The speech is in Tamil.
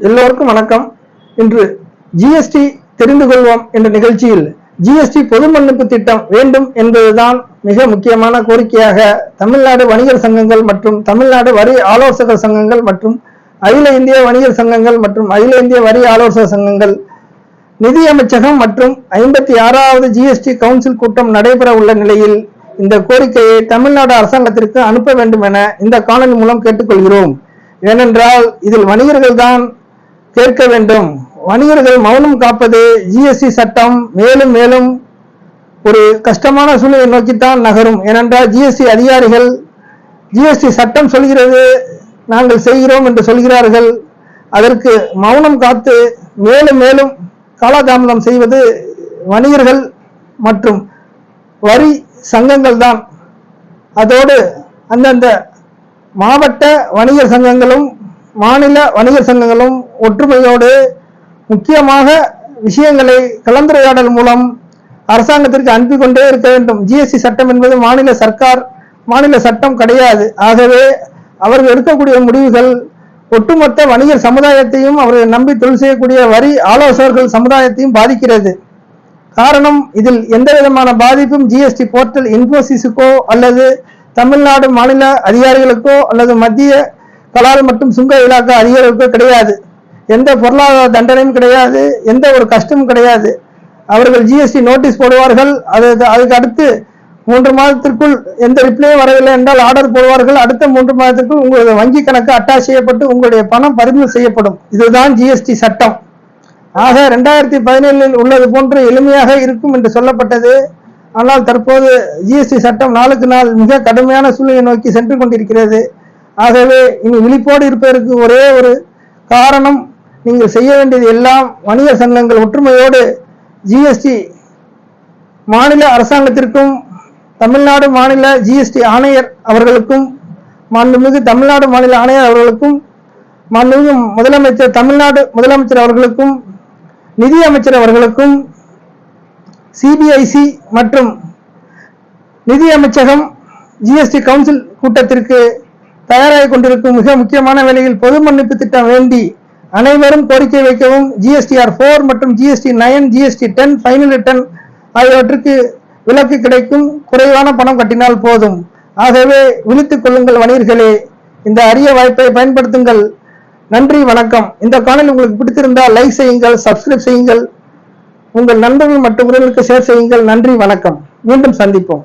எல்லோருக்கும் வணக்கம். இன்று ஜிஎஸ்டி தெரிந்து கொள்வோம் என்ற நிகழ்ச்சியில் ஜிஎஸ்டி பொது மன்னிப்பு திட்டம் வேண்டும் என்பதுதான் மிக முக்கியமான கோரிக்கையாக தமிழ்நாடு வணிகர் சங்கங்கள் மற்றும் தமிழ்நாடு வரி ஆலோசகர் சங்கங்கள் மற்றும் அகில இந்திய வணிகர் சங்கங்கள் மற்றும் அகில இந்திய வரி ஆலோசகர் சங்கங்கள் நிதி அமைச்சகம் மற்றும் ஐம்பத்தி ஆறாவது ஜிஎஸ்டி கவுன்சில் கூட்டம் நடைபெற உள்ள நிலையில் இந்த கோரிக்கையை தமிழ்நாடு அரசாங்கத்திற்கு அனுப்ப வேண்டும் என இந்த காணொலி மூலம் கேட்டுக்கொள்கிறோம். ஏனென்றால் இதில் வணிகர்கள் தான் கேட்க வேண்டும். வணிகர்கள் மௌனம் காப்பது ஜிஎஸ்டி சட்டம் மேலும் மேலும் ஒரு கஷ்டமான சூழ்நிலை நோக்கித்தான் நகரும். ஏனென்றால் ஜிஎஸ்டி அதிகாரிகள் ஜிஎஸ்டி சட்டம் சொல்கிறது நாங்கள் செய்கிறோம் என்று சொல்கிறார்கள். அதற்கு மௌனம் காத்து மேலும் மேலும் காலதாமதம் செய்வது வணிகர்கள் மற்றும் வரி சங்கங்கள் தான். அதோடு அந்தந்த மாவட்ட வணிகர் சங்கங்களும் மாநில வணிகர் சங்கங்களும் ஒற்றுமையோடு முக்கியமாக விஷயங்களை கலந்துரையாடல் மூலம் அரசாங்கத்திற்கு அனுப்பி கொண்டே இருக்க வேண்டும். ஜிஎஸ்டி சட்டம் என்பது மாநில சர்க்கார் மாநில சட்டம் கிடையாது. ஆகவே அவர்கள் எடுக்கக்கூடிய முடிவுகள் ஒட்டுமொத்த வணிகர் சமுதாயத்தையும் அவர்கள் நம்பி தொழில் செய்யக்கூடிய வரி ஆலோசகர்கள் சமுதாயத்தையும் பாதிக்கிறது. காரணம் இதில் எந்த விதமான பாதிப்பும் ஜிஎஸ்டி போர்ட்டல் இன்போசிஸுக்கோ அல்லது தமிழ்நாடு மாநில அதிகாரிகளுக்கோ அல்லது மத்திய கலால் மற்றும் சுங்க இலாக்க அதிகாரிகளுக்கோ கிடையாது. எந்த பொருளாதார தண்டனையும் கிடையாது எந்த ஒரு கஷ்டமும் கிடையாது. அவர்கள் ஜிஎஸ்டி நோட்டீஸ் போடுவார்கள் அது அதுக்கு அடுத்து மூன்று மாதத்திற்குள் எந்த ரிப்ளையும் வரவில்லை என்றால் ஆர்டர் போடுவார்கள். அடுத்த மூன்று மாதத்திற்குள் உங்களுடைய வங்கி கணக்கு அட்டாச் செய்யப்பட்டு உங்களுடைய பணம் பறிமுதல் செய்யப்படும். இதுதான் ஜிஎஸ்டி சட்டம். ஆக ரெண்டாயிரத்தி பதினேழில் உள்ளது போன்று எளிமையாக இருக்கும் என்று சொல்லப்பட்டது. ஆனால் தற்போது ஜிஎஸ்டி சட்டம் நாளுக்கு நாள் மிக கடுமையான சூழ்நிலை நோக்கி சென்று கொண்டிருக்கிறது. ஆகவே இனி விழிப்போடு இருப்பதற்கு ஒரே ஒரு காரணம் நீங்கள் செய்ய வேண்டியது எல்லாம் வணிக சங்கங்கள் ஒற்றுமையோடு ஜிஎஸ்டி மாநில அரசாங்கத்திற்கும் தமிழ்நாடு மாநில ஜிஎஸ்டி ஆணையர் அவர்களுக்கும் மாண்புமிகு தமிழ்நாடு மாநில ஆணையர் அவர்களுக்கும் மாண்புமிகு முதலமைச்சர் தமிழ்நாடு முதலமைச்சர் அவர்களுக்கும் நிதியமைச்சர் அவர்களுக்கும் சிபிஐசி மற்றும் நிதியமைச்சகம் ஜிஎஸ்டி கவுன்சில் கூட்டத்திற்கு தயாராகி கொண்டிருக்கும் மிக முக்கியமான வேலையில் பொது மன்னிப்பு திட்டம் வேண்டி அனைவரும் கோரிக்கை வைக்கவும். ஜிஎஸ்டிஆர் ஃபோர் மற்றும் GST nine GST ten final return ஆகியவற்றுக்கு விலக்கு கிடைக்கும். குறைவான பணம் கட்டினால் போதும். ஆகவே விழித்துக் கொள்ளுங்கள் வணிகர்களே. இந்த அரிய வாய்ப்பை பயன்படுத்துங்கள். நன்றி வணக்கம். இந்த காணொலி உங்களுக்கு பிடித்திருந்தால் லைக் செய்யுங்கள் சப்ஸ்கிரைப் செய்யுங்கள். உங்கள் நண்பர்கள் மற்றும் உறவுகளுக்கு ஷேர் செய்யுங்கள். நன்றி வணக்கம். மீண்டும் சந்திப்போம்.